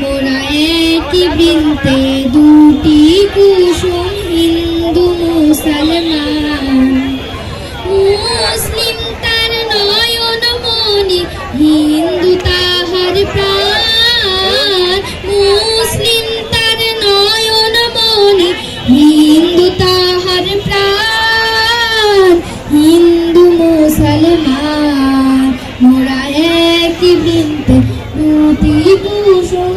মোরা একই বৃন্তে দুটি কুসুম হিন্দু মুসলমান। মুসলিম তার নয়ন মনি, হিন্দু তাহার প্রাণ। মুসলিম তার নয়ন মনি, হিন্দু তাহার প্রাণ। হিন্দু মুসলমান, মোরা একই বৃন্তে দুটি কুসুম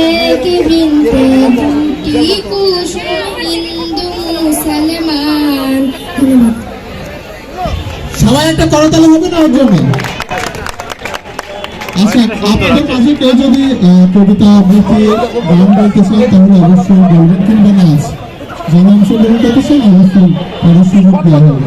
এক বৃন্দে দুটি কুসুম হিন্দু মুসলমান। সবাই একটা করতালি হবে না ওর জন্য আচ্ছা আপনাদের পাশে কেউ যদি কবিতা আবৃত্তি গান বলতে চান তাহলে অবশ্যই বলবেন কিংবা নাচ। যারা অংশগ্রহণ করতে চান অবশ্যই তাদের সুযোগ দেওয়া হবে।